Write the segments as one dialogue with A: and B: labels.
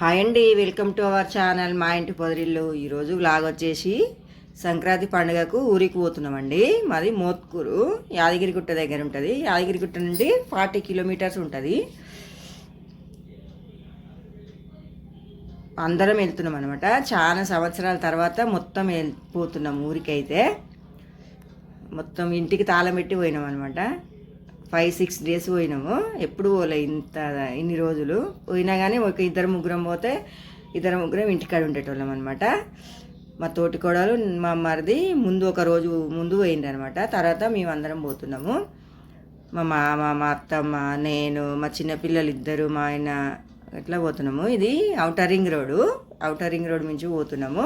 A: Hi అండి welcome to our channel మా ఇంటి పొదరిల్లు. ఈరోజు వ్లాగ్ వచ్చేసి సంక్రాంతి పండుగకు ఊరికి పోతున్నామండి. మాది మోత్కూరు. యాదగిరిగుట్ట దగ్గర ఉంటుంది. యాదగిరిగుట్ట నుండి ఫార్టీ కిలోమీటర్స్ ఉంటుంది. అందరం వెళ్తున్నాం అనమాట చాలా సంవత్సరాల తర్వాత మొత్తం వెళ్ళిపోతున్నాం ఊరికైతే. మొత్తం ఇంటికి తాళం పెట్టి పోయినాం అనమాట ఫైవ్ సిక్స్ డేస్ పోయినాము. ఎప్పుడు పోలే ఇంత ఇన్ని రోజులు. పోయినా కానీ ఒక ఇద్దరు ముగ్గురం పోతే ఇద్దరు ముగ్గురం ఇంటికాడ ఉండేటోళ్ళం అనమాట మా తోటి కోడలు మా మరిది ముందు ఒక రోజు ముందు పోయింది అనమాట తర్వాత మేము అందరం పోతున్నాము. మా మామ మా అత్తమ్మ నేను మా చిన్నపిల్లలు ఇద్దరు మా ఆయన ఇట్లా పోతున్నాము. ఇది outer ring road. Outer ring road నుంచి పోతున్నాము.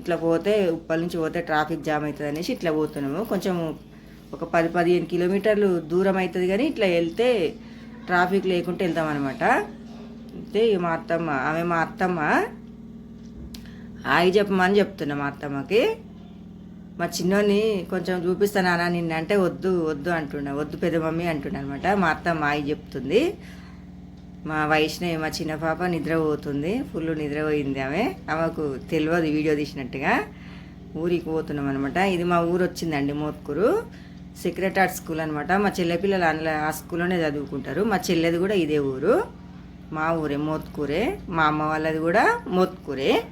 A: ఇట్లా పోతే ఉప్పల్ నుంచి పోతే ట్రాఫిక్ జామ్ అవుతుంది అనేసి ఇట్లా పోతున్నాము. కొంచెం ఒక పది పదిహేను కిలోమీటర్లు దూరం అవుతుంది కానీ ఇట్లా వెళ్తే ట్రాఫిక్ లేకుంటే వెళ్తాం అనమాట అయితే మా అత్తమ్మ ఆమె మా అత్తమ్మ. ఆగి చెప్పమని చెప్తున్నా మా అత్తమ్మకి. మా చిన్నోని కొంచెం చూపిస్తానా నిన్న అంటే వద్దు వద్దు అంటున్నా వద్దు పెద్ద మమ్మీ అంటున్నా అనమాట మా అత్తమ్మ ఆగి చెప్తుంది. మా వైష్ణవి మా చిన్న పాప నిద్రపోతుంది ఫుల్ నిద్రపోయింది ఆమె. ఆమెకు తెలియదు వీడియో తీసినట్టుగా. ఊరికి పోతున్నాం అనమాట ఇది మా ఊరు వచ్చిందండి మోత్కూరు. సీక్రెట్ ఆర్ట్ స్కూల్ అనమాట మా చెల్లె పిల్లలు అందులో ఆ స్కూల్లోనే చదువుకుంటారు. మా చెల్లెది కూడా ఇదే ఊరు. మా ఊరే మోత్కూరే. మా అమ్మ వాళ్ళది కూడా మోత్కూరే.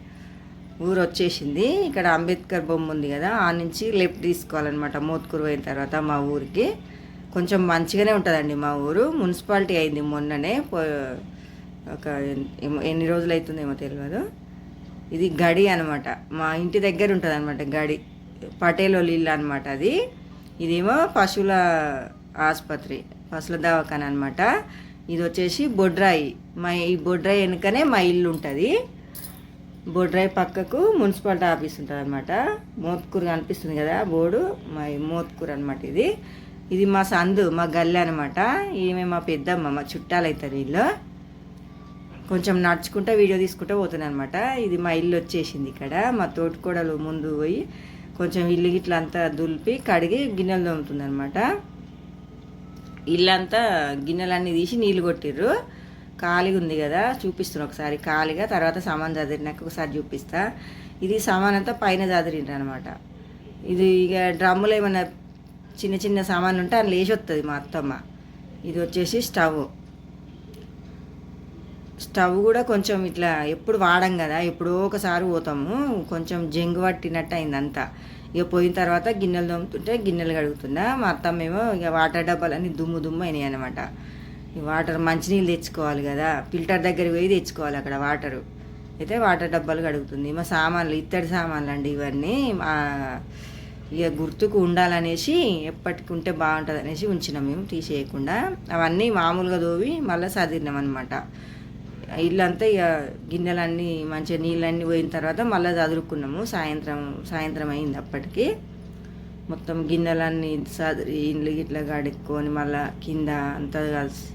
A: ఊరు వచ్చేసింది. ఇక్కడ అంబేద్కర్ బొమ్మ ఉంది కదా ఆ నుంచి లెఫ్ట్ తీసుకోవాలన్నమాట. మోత్కూరు పోయిన తర్వాత మా ఊరికి. కొంచెం మంచిగానే ఉంటుందండి మా ఊరు. మున్సిపాలిటీ అయింది మొన్ననే. పో- ఒక ఎన్ని రోజులు అవుతుందేమో తెలియదు ఇది గడి అనమాట మా ఇంటి దగ్గర ఉంటుంది అనమాట గడి. పటేలో ఇల్లు అనమాట అది. ఇదేమో పశువుల ఆసుపత్రి పశువుల దవాఖాన అనమాట ఇది వచ్చేసి బొడ్రాయి. మా ఈ బొడ్రాయి వెనుకనే మా ఇల్లు ఉంటుంది. బొడ్రాయి పక్కకు మున్సిపాలిటీ ఆఫీస్ ఉంటుంది అనమాట మోత్కూరు కనిపిస్తుంది కదా బోర్డు మా మోత్కూరు అనమాట ఇది. ఇది మా సందు మా గల్లె అనమాట ఈమె మా పెద్దమ్మ మా చుట్టాలు అవుతారు వీళ్ళు. కొంచెం నడుచుకుంటా వీడియో తీసుకుంటూ పోతున్నాను అనమాట ఇది మా ఇల్లు వచ్చేసింది ఇక్కడ. మా తోటికోడలు ముందు పోయి కొంచెం ఇల్లు గిట్ల అంతా దులిపి కడిగి గిన్నెలు తోముతుంది అనమాట ఇల్లంతా గిన్నెలన్నీ తీసి నీళ్ళు కొట్టిర్రు. ఖాళీగా ఉంది కదా చూపిస్తున్నా ఒకసారి ఖాళీగా. తర్వాత సామాన్ చదిరినాక ఒకసారి చూపిస్తా. ఇది సామాన్ అంతా పైన చదిరిండ్రు అనమాట ఇది ఇక డ్రమ్ములు ఏమైనా చిన్న చిన్న సామాన్లు ఉంటే అందులో వేసి వస్తుంది మా అత్తమ్మ. ఇది వచ్చేసి స్టవ్. స్టవ్ కూడా కొంచెం ఇట్లా ఎప్పుడు వాడం కదా ఎప్పుడో ఒకసారి పోతాము. కొంచెం జంగు పట్టినట్టు అయింది అంతా ఇక పోయిన తర్వాత గిన్నెలు తోముతుంటే గిన్నెలు కడుగుతున్నా. మా అత్తమ్మేమో ఇక వాటర్ డబ్బాలన్నీ దుమ్ము దుమ్ము అయినాయి అనమాట ఈ వాటర్ మంచినీళ్ళు తెచ్చుకోవాలి కదా ఫిల్టర్ దగ్గరికి పోయి తెచ్చుకోవాలి అక్కడ వాటరు. అయితే వాటర్ డబ్బాలు కడుగుతుంది. మా సామాన్లు ఇత్తడి సామాన్లు అండి ఇవన్నీ. మా ఇక గుర్తుకు ఉండాలనేసి ఎప్పటికి ఉంటే బాగుంటుంది అనేసి ఉంచినాం మేము తీసేయకుండా. అవన్నీ మామూలుగా దోవి మళ్ళీ సదిరినాం అనమాట ఇల్లంతా ఇక గిన్నెలన్నీ మంచిగా నీళ్ళన్నీ పోయిన తర్వాత మళ్ళీ చదురుకున్నాము. సాయంత్రం సాయంత్రం అయింది అప్పటికి. మొత్తం గిన్నెలన్నీ చదిరి ఇండ్లు గిట్లా గడుక్కొని మళ్ళీ కింద అంతా కలిసి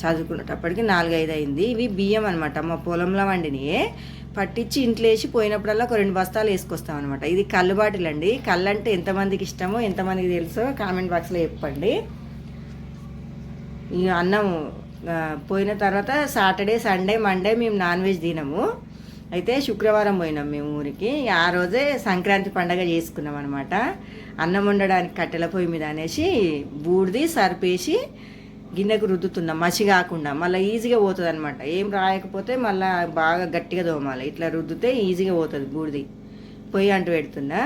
A: చదువుకునేటప్పటికి నాలుగైదు అయింది. ఇవి బియ్యం అనమాట మా పొలంలో వండినయే పట్టించి ఇంట్లో వేసి పోయినప్పుడల్లా ఒక రెండు బస్తాలు వేసుకొస్తాం అనమాట ఇది కళ్ళు బాటిల్ అండి. కళ్ళు అంటే ఎంతమందికి ఇష్టమో ఎంతమందికి తెలుసో కామెంట్ బాక్స్లో చెప్పండి. ఇక అన్నం పోయిన తర్వాత సాటర్డే సండే మండే మేము నాన్ వెజ్ తినము. అయితే శుక్రవారం పోయినాం మేము ఊరికి. ఆ రోజే సంక్రాంతి పండగ చేసుకున్నాం అనమాట అన్నం వండడానికి కట్టెల పొయ్యి మీద అనేసి బూడిది సరిపేసి గిన్నెకు రుద్దుతున్నాం. మసి కాకుండా మళ్ళీ ఈజీగా పోతుంది అనమాట ఏం రాయకపోతే మళ్ళీ బాగా గట్టిగా తోమాలి. ఇట్లా రుద్దితే ఈజీగా పోతుంది బూడిది. పొయ్యి అంటూ పెడుతున్నా.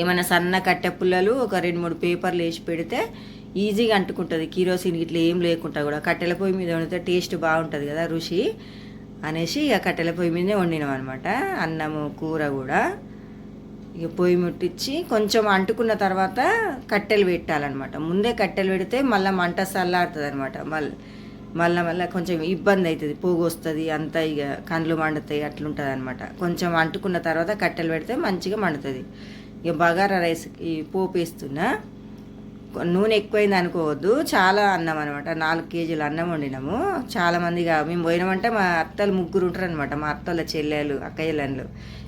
A: ఏమైనా సన్న కట్టె పుల్లలు ఒక రెండు మూడు పేపర్లు వేసి పెడితే ఈజీగా అంటుకుంటుంది. కిరోసిన్ ఇట్లా ఏం లేకుండా కూడా. కట్టెల పొయ్యి మీద వండితే టేస్ట్ బాగుంటుంది కదా రుచి? అనేసి ఇక కట్టెల పొయ్యి మీదనే వండినాం అనమాట అన్నము కూర కూడా. ఇక పొయ్యి ముట్టించి కొంచెం అంటుకున్న తర్వాత కట్టెలు పెట్టాలన్నమాట. ముందే కట్టెలు పెడితే మళ్ళీ మంట చల్లారుతుంది అనమాట మళ్ళీ మళ్ళీ మళ్ళీ కొంచెం ఇబ్బంది అవుతుంది పోగు వస్తుంది అంతా ఇక కండ్లు మండుతాయి అట్లుంటుంది అనమాట కొంచెం అంటుకున్న తర్వాత కట్టెలు పెడితే మంచిగా మండుతుంది. ఇక బగారా రైస్కి పోపు వేస్తున్నా. నూనె ఎక్కువైంది అనుకోవద్దు. చాలా అన్నం అనమాట నాలుగు కేజీలు అన్నం వండినాము. చాలామందిగా మేము పోయినామంటే మా అత్తలు ముగ్గురు ఉంటారు అనమాట మా అత్తల చెల్లెలు అక్కయ్యలు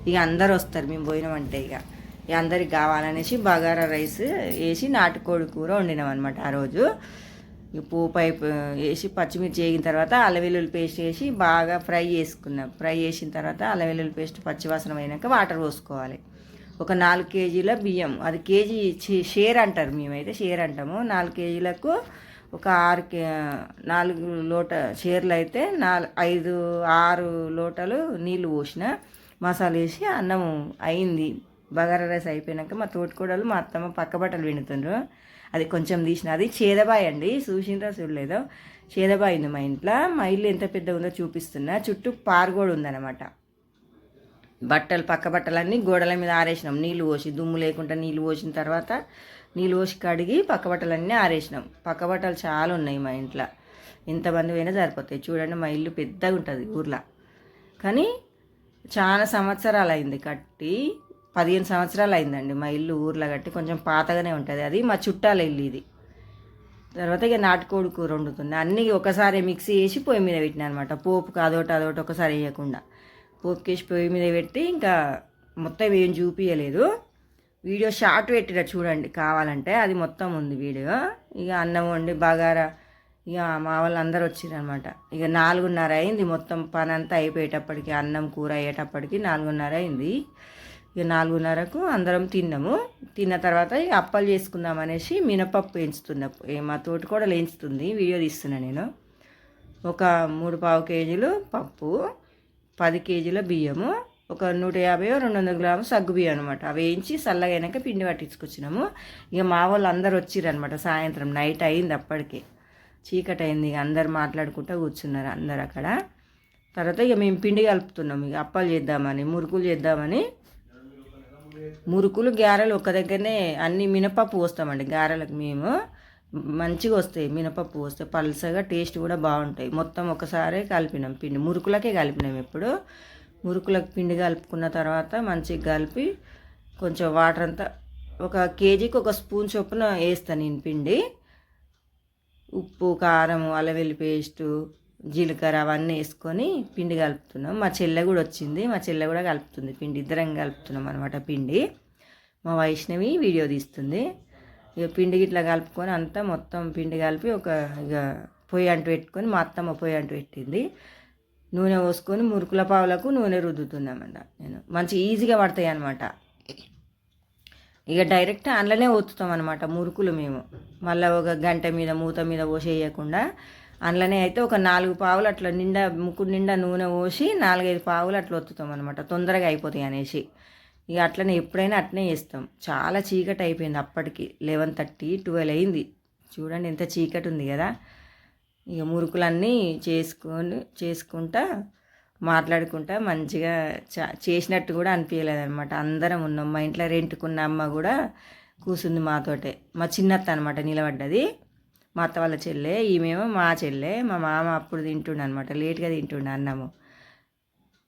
A: ఇక అందరు వస్తారు. మేము పోయినామంటే ఇక. ఇక అందరికి కావాలనేసి బగారా రైస్ వేసి నాటుకోడి కూర వండినాం అనమాట ఆ రోజు. ఇక పోపు వేసి పచ్చిమిర్చి వేగిన తర్వాత అల్లం వెల్లుల్లి పేస్ట్ వేసి బాగా ఫ్రై చేసుకున్నాం. ఫ్రై చేసిన తర్వాత అల్లం వెల్లుల్లి పేస్ట్ పచ్చివాసన అయినాక వాటర్ పోసుకోవాలి. ఒక నాలుగు కేజీల బియ్యం. అది కేజీ షేర్ అంటారు మేమైతే షేర్ అంటాము. నాలుగు కేజీలకు ఒక ఆరు కే నాలుగు లోట షేర్లు అయితే నాలుగు ఐదు ఆరు లోటలు నీళ్ళు పోసిన మసాలా వేసి అన్నం అయింది. బగారా రైస్ అయిపోయినాక మా తోటికోడలు మా అత్తమ్మ పక్క బట్టలు విండుతుండ్రు అది కొంచెం తీసిన. అది చేదబాయ్ అండి. చూసిండ్రా చూడలేదో. చేదబాయ్ ఉంది మా ఇంట్లో. మా ఇల్లు ఎంత పెద్ద ఉందో చూపిస్తున్నా. చుట్టూ పారుగోడ ఉందన్నమాట. బట్టలు పక్క బట్టలన్నీ గోడల మీద ఆరేసినాం. నీళ్ళు పోసి దుమ్ము లేకుండా నీళ్ళు పోసిన తర్వాత నీళ్ళు పోసి కడిగి పక్క బట్టలన్నీ ఆరేసినాం. పక్క బట్టలు చాలా ఉన్నాయి మా ఇంట్లో. ఎంతమంది పోయినా సరిపోతాయి. చూడండి మా ఇల్లు పెద్దగా ఉంటుంది ఊర్లో. కానీ చాలా సంవత్సరాలు అయింది కట్టి పదిహేను సంవత్సరాలు అయిందండి మా ఇల్లు ఊర్లో కట్టి. కొంచెం పాతగానే ఉంటుంది. అది మా చుట్టాల ఇల్లు ఇది. తర్వాత ఇక నాటుకోడి కూర వండుతుంది అన్నీ ఒకసారి మిక్సీ వేసి పొయ్యి మీద పెట్టిన అనమాట. పోపు అదొకటి అదొకటి ఒకసారి వేయకుండా. పోపుకి పొయ్యి మీద పెట్టి ఇంకా మొత్తం ఏం చూపించలేదు వీడియో షార్ట్ పెట్టిన చూడండి కావాలంటే. అది మొత్తం ఉంది వీడియో. ఇక అన్నం వండి బగారా ఇక మా వాళ్ళు అందరు వచ్చిరనమాట ఇక నాలుగున్నర అయింది మొత్తం పని అంతా అయిపోయేటప్పటికి అన్నం కూర అయ్యేటప్పటికి నాలుగున్నర అయింది. ఇక నాలుగున్నరకు అందరం తిన్నాము. తిన్న తర్వాత ఇక అప్పలు చేసుకుందాం అనేసి మినపప్పు వేయించుతున్నా. మా తోటి కూడా వేయించుతుంది వీడియో తీస్తున్నా నేను. ఒక మూడు పావు కేజీలు పప్పు. పది కేజీల బియ్యము ఒక నూట యాభై రెండు వందల గ్రాములు సగ్గు బియ్యం అనమాట అవి వేయించి చల్లగైనాక పిండి పట్టించుకొచ్చినాము. ఇక మా వాళ్ళు అందరు వచ్చిరనమాట సాయంత్రం. నైట్ అయింది అప్పటికే. చీకటి అయింది. ఇక అందరు మాట్లాడుకుంటూ కూర్చున్నారు అందరు అక్కడ. తర్వాత ఇక మేము పిండి కలుపుతున్నాం ఇక అప్పాలు చేద్దామని మురుకులు చేద్దామని. మురుకులు గారెలు ఒక దగ్గరనే అన్ని మినపప్పు పోస్తామండి గారెలకు మేము. మంచిగా వస్తాయి మినపప్పు వస్తాయి పల్సగా టేస్ట్ కూడా బాగుంటాయి. మొత్తం ఒకసారి కలిపినాం పిండి. మురుకులకే కలిపినాం ఇప్పుడు. మురుకులకు పిండి కలుపుకున్న తర్వాత మంచిగా కలిపి కొంచెం వాటర్ అంతా ఒక కేజీకి ఒక స్పూన్ చొప్పున వేస్తాను నేను పిండి. ఉప్పు కారం అలవెల్లి పేస్టు జీలకర్ర అవన్నీ వేసుకొని పిండి కలుపుతున్నాం. మా చెల్లె కూడా వచ్చింది. మా చెల్లె కూడా కలుపుతుంది పిండి. ఇద్దరం కలుపుతున్నాం అనమాట పిండి. మా వైష్ణవి వీడియో తీస్తుంది. ఇక పిండి ఇట్లా కలుపుకొని అంతా మొత్తం పిండి కలిపి ఒక ఇక పొయ్యి అంటు పెట్టుకొని మా అత్తమ్మ పొయ్యి అంటు పెట్టింది. నూనె పోసుకొని మురుకుల పావులకు నూనె రుద్దుతున్నామంట నేను. మంచి ఈజీగా పడతాయి అనమాట ఇక డైరెక్ట్ అందులోనే ఒత్తుతాం అనమాట మురుకులు మేము. మళ్ళీ ఒక గంట మీద మూత మీద పోసేయకుండా అందులోనే అయితే ఒక నాలుగు పావులు అట్లా నిండా ముక్కు నిండా నూనె పోసి నాలుగైదు పావులు అట్లా ఒత్తుతాం అనమాట తొందరగా అయిపోతాయి అనేసి. ఇక అట్లనే ఎప్పుడైనా అట్నే చేస్తాం. చాలా చీకటి అయిపోయింది అప్పటికి. లెవెన్ థర్టీ ట్వెల్వ్ అయింది. చూడండి ఎంత చీకటి ఉంది కదా. ఇక మురుకులన్నీ చేసుకొని చేసుకుంటా మాట్లాడుకుంటా మంచిగా చేసినట్టు కూడా అనిపించలేదన్నమాట అందరం ఉన్నాం. మా ఇంట్లో రెంట్కున్న అమ్మ కూడా కూర్చుంది మాతోటే. మా చిన్నత్త అనమాట నిలబడ్డది. మా అత్త వాళ్ళ చెల్లె ఈమెమో మా చెల్లె మా మామ అప్పుడు తింటుండే అనమాట లేట్గా తింటుండే అన్నము.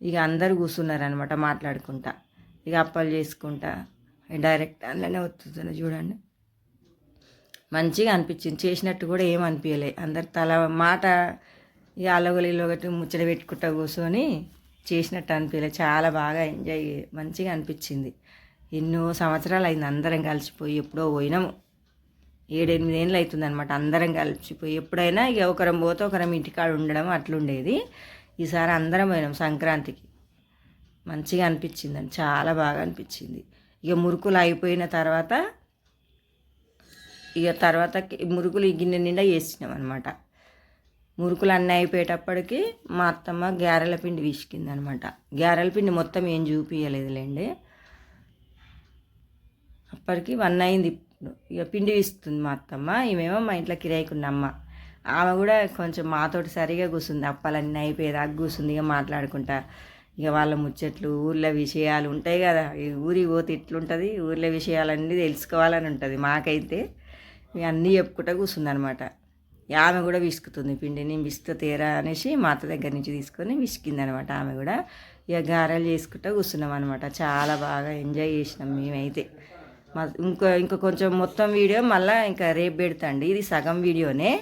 A: ఇక అందరు కూర్చున్నారనమాట మాట్లాడుకుంటా. ఇక అప్పాలు చేసుకుంటా. డైరెక్ట్ అందులోనే వస్తుంది చూడండి. మంచిగా అనిపించింది. చేసినట్టు కూడా ఏం అనిపించలే. అందరు తల మాట ఇక అలగలిలో ఒకటి ముచ్చట పెట్టుకుంటా కూర్చొని చేసినట్టు అనిపించలే. చాలా బాగా ఎంజాయ్ మంచిగా అనిపించింది. ఎన్నో సంవత్సరాలు అయింది అందరం కలిసిపోయి ఎప్పుడో పోయినాము. ఏడెనిమిది ఏళ్ళు అవుతుంది అనమాట అందరం కలిసిపోయి. ఎప్పుడైనా ఇక ఒకరం పోతే ఒకరం ఇంటికాడ ఉండడం అట్లుండేది. ఈసారి అందరం పోయినాం సంక్రాంతికి. మంచిగా అనిపించిందండి. చాలా బాగా అనిపించింది. ఇక మురుకులు అయిపోయిన తర్వాత ఇక తర్వాత మురుకులు ఈ గిన్నె నిండా వేసినాం అనమాట మురుకులు అన్నీ అయిపోయేటప్పటికి మా అత్తమ్మ గారెల పిండి విసికింది అనమాట గారెల పిండి మొత్తం ఏం చూపించలేదులేండి అప్పటికి వన్ అయింది ఇప్పుడు. ఇక పిండి ఇస్తుంది మా అత్తమ్మ. ఈమెమో మా ఇంట్లో కిరాయికున్న అమ్మ ఆమె కూడా కొంచెం మాతోటి సరిగా కూర్చుంది అప్పాలన్నీ అయిపోయేదాకా కూర్చుంది ఇక మాట్లాడుకుంటా ఇక వాళ్ళ ముచ్చట్లు ఊళ్ళో విషయాలు ఉంటాయి కదా. ఈ ఊరికి పోతే ఇట్లుంటుంది ఊర్లో విషయాలన్నీ తెలుసుకోవాలని ఉంటుంది మాకైతే. ఇక అన్నీ చెప్పుకుంటా కూర్చుంది అనమాట ఆమె కూడా విసుకుతుంది పిండిని విసుకు తీరా అనేసి మా అత్త దగ్గర నుంచి తీసుకొని విసికింది అనమాట ఆమె కూడా. ఇక గారెలు చేసుకుంటా కూర్చున్నాం అనమాట చాలా బాగా ఎంజాయ్ చేసినాం మేమైతే. మా ఇంకో ఇంకా కొంచెం మొత్తం వీడియో మళ్ళీ ఇంకా రేపు పెడతాండి. ఇది సగం వీడియోనే.